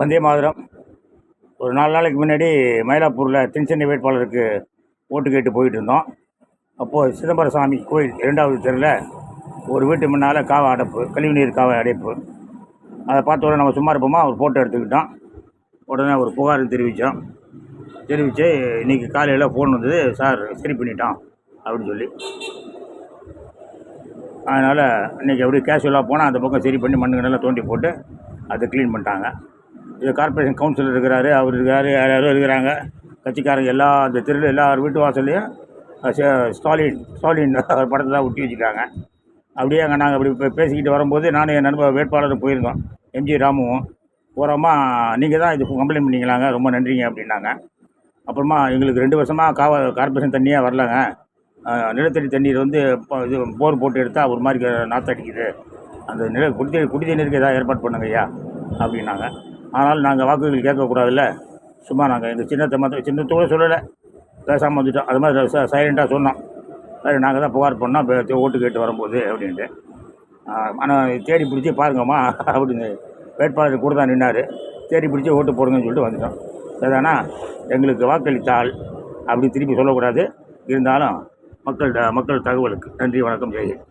வந்தே மாதிரம். ஒரு நாலு நாளைக்கு முன்னாடி மயிலாப்பூரில் தென்சென்னை வேட்பாளருக்கு ஓட்டு கேட்டு போயிட்டு இருந்தோம் அப்போது சிதம்பர சாமி கோயில் இரண்டாவது தெருவில் ஒரு வீட்டு முன்னால் காவை அடைப்பு கழிவுநீர் காவை அடைப்பு. அதை பார்த்த உடனே நம்ம சும்மா இருப்போமா? ஒரு ஃபோட்டோ எடுத்துக்கிட்டோம். உடனே ஒரு புகார் தெரிவித்தோம் தெரிவித்து இன்றைக்கி காலையில் ஃபோன் வந்தது சார் சரி பண்ணிட்டோம் அப்படின்னு சொல்லி. அதனால் இன்றைக்கி அப்படியே கேஷுவலாக போனால் அந்த பக்கம் சரி பண்ணி மண்ணுங்க நல்லா தோண்டி போட்டு அதை க்ளீன் பண்ணிட்டாங்க. இது கார்ப்பரேஷன் கவுன்சிலர் இருக்கிறாரு அவர் இருக்கிறாரு யார் யாரோ இருக்கிறாங்க. கட்சிக்காரங்க எல்லா அந்த தெருவில் எல்லார் வீட்டு வாசல்லையும் ஸ்டாலின் ஸ்டாலின் அவர் படத்தை தான் ஒட்டி வச்சுட்டாங்க. அப்படியே அங்கே நாங்கள் அப்படி பேசிக்கிட்டு வரும்போது நானும் என் நண்பர் வேட்பாளர் போயிருந்தோம் எம்ஜி ராமுவும். போகிறோமா நீங்கள் தான் இது கம்ப்ளைண்ட் பண்ணிக்கலாங்க ரொம்ப நன்றிங்க அப்படின்னாங்க. அப்புறமா எங்களுக்கு ரெண்டு வருஷமாக காவ கார்ப்பரேஷன் தண்ணியே வரலங்க. நிலத்தடி தண்ணீர் வந்து இப்போ இது போர் போட்டு எடுத்தால் ஒரு மாதிரி நாற்று அடிக்குது அந்த நில குடி குடி தண்ணீருக்கு ஏதாவது ஏற்பாடு பண்ணுங்க ஐயா அப்படின்னாங்க. ஆனால் நாங்கள் வாக்குகள் கேட்கக்கூடாதுல்ல. சும்மா நாங்கள் எங்கள் சின்னத்தை மாற்ற சின்னத்தோட சொல்லலை. பேசாமல் வந்துட்டோம். அது மாதிரி சைலண்ட்டாக சொன்னோம். சரி நாங்கள் தான் புகார் பண்ணோம். ஓட்டு கேட்டு வரும்போது அப்படின்ட்டு. ஆனால் தேடி பிடிச்சி பாருங்கம்மா அப்படின்னு வேட்பாளர் கூட தான் நின்னார். தேடி பிடிச்சி ஓட்டு போடுங்கன்னு சொல்லிட்டு வந்துட்டோம். சரிதானா? எங்களுக்கு வாக்களித்தால் அப்படி திருப்பி சொல்லக்கூடாது. இருந்தாலும் மக்கள் மக்கள் தகவலுக்கு நன்றி வணக்கம் ஜெயஹிந்த்